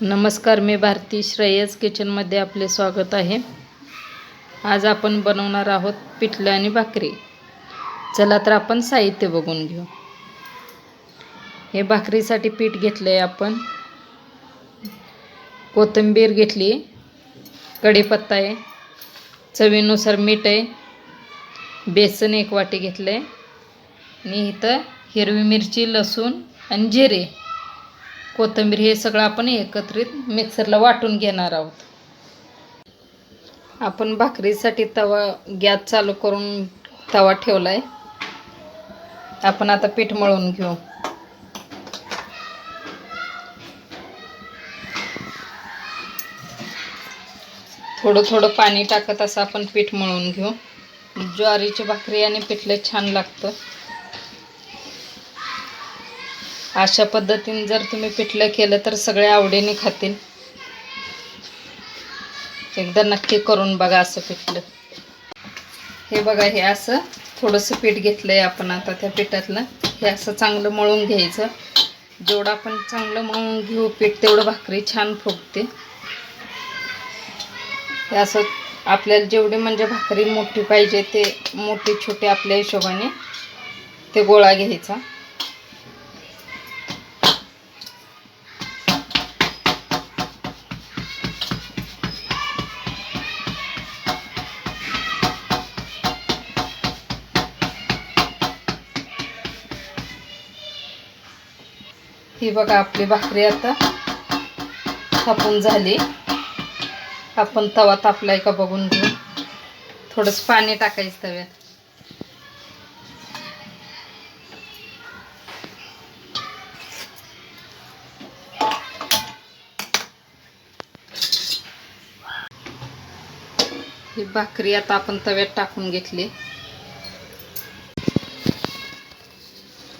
नमस्कार मी भारती श्रेयस. किचनमध्ये आपले स्वागत आहे. आज आपण बनवणार आहोत पिठलं आणि भाकरी. चला तर आपण साहित्य बघून घेऊ. हे भाकरीसाठी पीठ घेतलं आहे आपण. कोथिंबीर घेतली. कढीपत्ता आहे. चवीनुसार मीठ आहे. बेसन एक वाटी घेतलं आहे आणि इथं हिरवी मिरची लसूण आणि जिरे. कोथिंबीर हे सगळं आपण एकत्रित मिक्सरला वाटून घेणार आहोत. आपण भाकरीसाठी तवा गॅस चालू करून तवा ठेवला आहे आपण आता पीठ मळून घेऊ. थोडं थोडं पाणी टाकत असं आपण पीठ मळून घेऊ. ज्वारीची भाकरी आणि पिठलं छान लागतं. अशा पद्धतीने जर तुम्ही पिठलं केलं तर सगळे आवडीने खातील. एकदा नक्की करून बघा असं पिठलं. हे बघा हे असं थोडंसं पीठ घेतलं आहे आपण आता त्या पिठातलं. हे असं चांगलं मळून घ्यायचं. जेवढं आपण चांगलं मळून घेऊ पीठ तेवढं भाकरी छान फुगते. हे असं आपल्याला जेवढी म्हणजे भाकरी मोठी पाहिजे ते मोठी छोटी आपल्या हिशोबाने ते गोळा घ्यायचा. ही बघा आपली भाकरी आता थापून झाली. आपण तवा तापलाय का बघून घेऊ. थोडंसं पाणी टाकायचं तव्यात. ही भाकरी आता आपण तव्यात टाकून घेतली.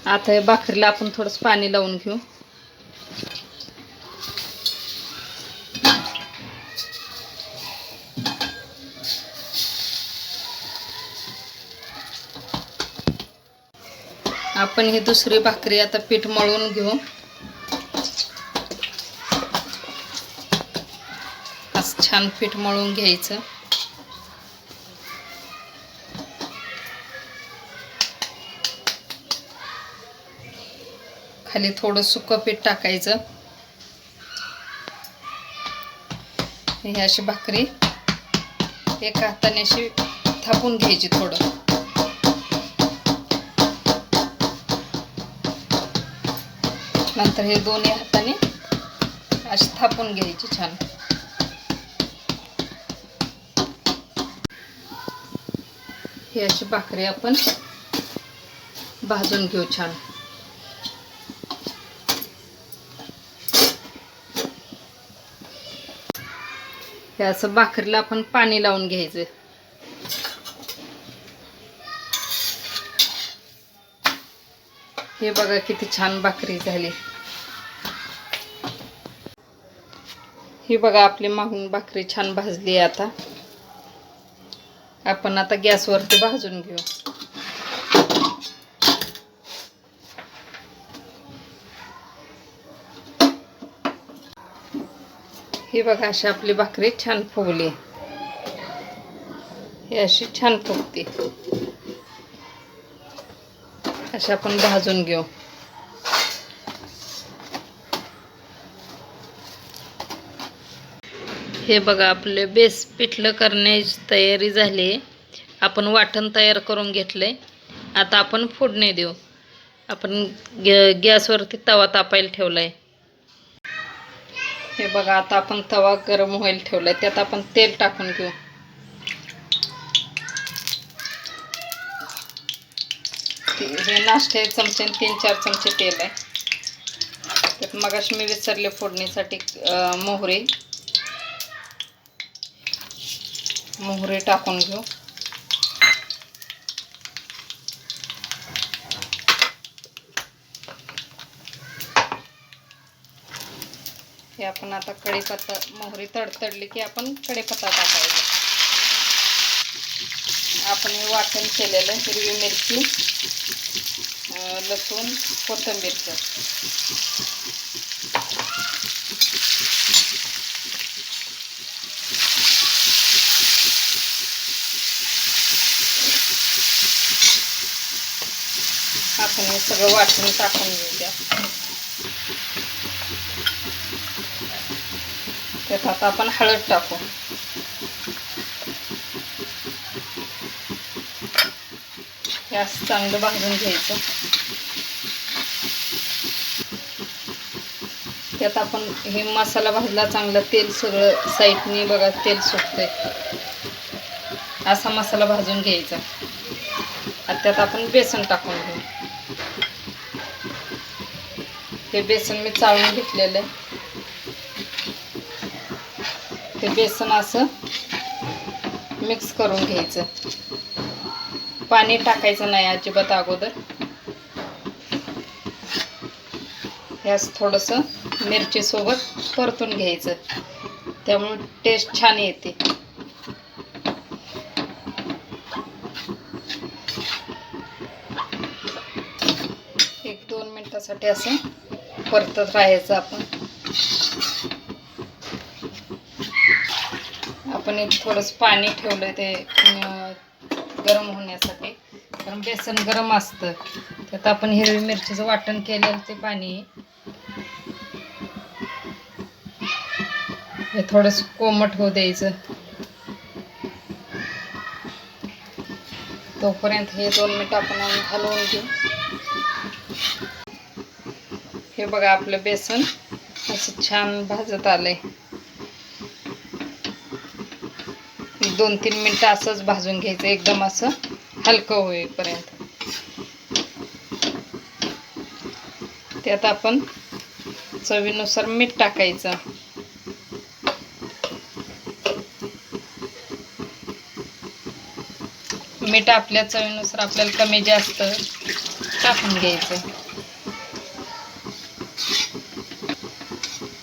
आता हे भाकरीला आपण थोडंसं पाणी लावून घेऊ. आपण ही दुसरी भाकरी आता पीठ मळून घेऊ. असं छान पीठ मळून घ्यायचं. खाली थोडं सुकं पीठ टाकायचं. ही अशी भाकरी एका हाताने अशी थापून घ्यायची थोडं. नंतर हे दोन्ही हाताने अशी थापून घ्यायची छान. ही अशी भाकरी आपण भाजून घेऊ छान. हे असं भाकरीला आपण पाणी लावून घ्यायचं. हे बघा किती छान भाकरी झाली. ही बघा आपली मागून भाकरी छान भाजली आहे आता. आपण आता गॅसवरती भाजून घेऊ. ही बघा अशी आपली भाकरी छान फुगली. ही अशी छान फुगते. अशी आपण भाजून घेऊ. हे बघा आपले बेस पिठलं करण्याची तयारी झाली. आहे आपण वाटण तयार करून घेतलंय. आता आपण फोडणी देऊ. आपण गॅ गॅसवरती तवा तापायला ठेवला आहे हे बघा आता आपण तवा गरम व्हायला ठेवला आहे त्यात आपण तेल टाकून घेऊ. हे नाश्ते चमचे तीन चार चमचे तेल आहे. त्यात मगाशी मी विसरले फोडणीसाठी मोहरी. मोहरी टाकून घेऊ. आपण आता कढीपत्ता मोहरी तडतडली की आपण कढीपत्ता टाकायचा. आपण हे वाटण केलेलं हिरवी मिरची लसूण कोथंबीरचं आपण हे सगळं वाटून टाकून घेऊ द्या त्यात आता आपण हळद टाकू. हे चांगलं भाजून घ्यायचं. त्यात आपण हे मसाला भाजला चांगला तेल सगळं साईडने बघा तेल सुटतंय. असा मसाला भाजून घ्यायचा. आणि त्यात आपण बेसन टाकून घेऊ. हे बेसन मी चाळून घेतलेलं आहे. ते बेसन असं मिक्स करून घ्यायचं. पाणी टाकायचं नाही अजिबात अगोदर. यास थोडंसं मिरचीसोबत परतून घ्यायचं. त्यामुळे टेस्ट छान येते. एक दोन मिनिटासाठी असं परतत राहायचं आपण. आपण एक थोडंसं पाणी ठेवलं ते गरम होण्यासाठी. कारण बेसन गरम असतं. त्यात आपण हिरवी मिरचीचं वाटण केलेलं ते पाणी. हे थोडंसं कोमट होऊ द्यायचं. तोपर्यंत हे दोन मिनिट आपण घालवून हलवून घेऊ. हे बघा आपलं बेसन. असं छान भाजत आलंय. दोन तीन मिनटं असंच भाजून घ्यायचं एकदम असं हलकं होईपर्यंत. त्यात आपण चवीनुसार मीठ टाकायचं. मीठ आपल्या चवीनुसार आपल्याला कमी जास्त टाकून घ्यायचं.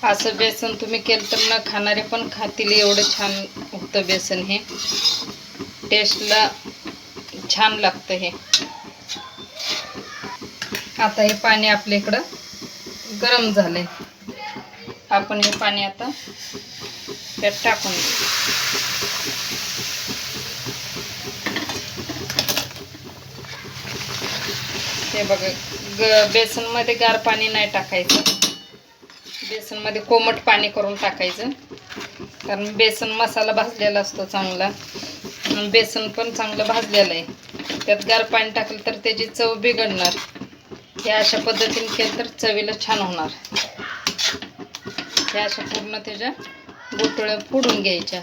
असं बेसन तुम्ही केलं तर न खाणारे पण खातील एवढं छान लागतं बेसन हे. टेस्टला छान लागतं हे. आता हे पाणी आपल्या इकडं गरम झालंय. आपण हे पाणी आता त्यात टाकून हे बघा ग बेसनमध्ये गार पाणी नाही टाकायचं. बेसनमध्ये कोमट पाणी करून टाकायचं. कारण बेसन मसाला भाजलेला असतो चांगला. बेसन पण चांगलं भाजलेलं आहे. त्यात गार पाणी टाकलं तर त्याची चव बिघडणार. हे अशा पद्धतीने केलं तर चवीला छान होणार. हे अशा पूर्ण त्याच्या गुटळ्या फोडून घ्यायच्या.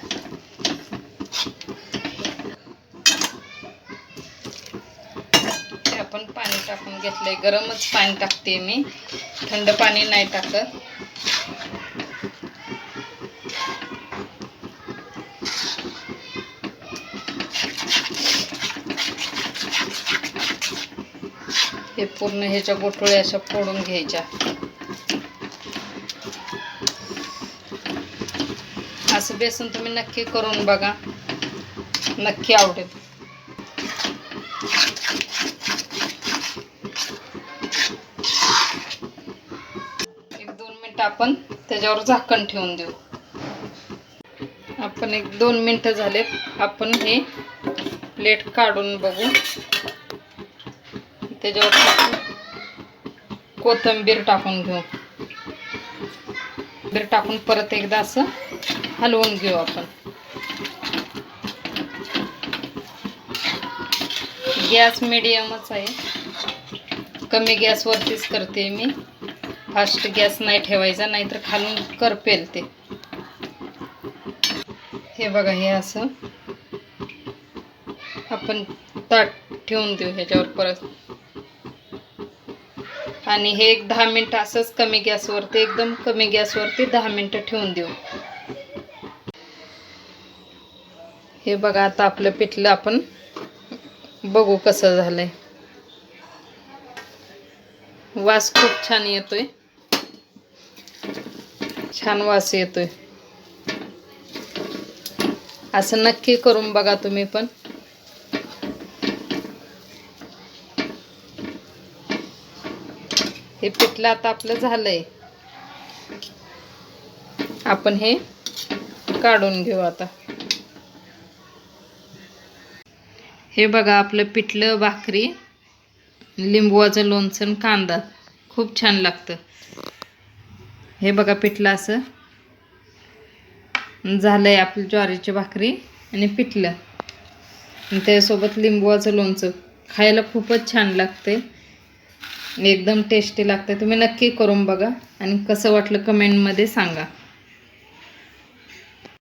आपण पाणी टाकून घेतलंय. गरमच पाणी टाकते मी. थंड पाणी नाही टाकत. हे पूर्ण ह्याच्या गोठोळ्या अशा फोडून घ्यायच्या. असं बेसन तुम्ही नक्की करून बघा. नक्की आवडेल. एक दोन मिनटं आपण त्याच्यावर झाकण ठेवून देऊ. आपण एक दोन मिनिटं झालेत. आपण हे प्लेट काढून बघू. त्याच्यावर कोथंबीर कोथिंबीर टाकून घेऊ. बीर टाकून परत एकदा असं हलवून घेऊ आपण. गॅस मिडियमच आहे. कमी गॅसवरतीच करते मी. फास्ट गॅस नाही ठेवायचा नाहीतर खालून करपेल ते हे बघा हे असं आपण ताट ठेवून देऊ ह्याच्यावर परत. आणि हे एक दहा मिनटं असंच कमी गॅसवरती एकदम कमी गॅसवरती दहा मिनटं ठेवून देऊ. हे बघा आता आपलं पिठलं आपण बघू कसं झालंय. वास खूप छान येतोय. छान वास येतोय. असं नक्की करून बघा तुम्ही पण. हे पिठलं आता आपलं झालंय. आपण हे काढून घेऊ आता. हे बघा आपलं पिठलं भाकरी लिंबुवाचं लोणचं आणि कांदा. खूप छान लागतं. हे बघा पिठलं असं. झालंय आपलं ज्वारीची भाकरी आणि पिठलं. त्यासोबत त्याच्यासोबत लोणचं. खायला खूपच छान लागते एकदम टेस्टी लागते तुम्ही नक्की करून बघा आणि कसं वाटलं कमेंटमध्ये सांगा.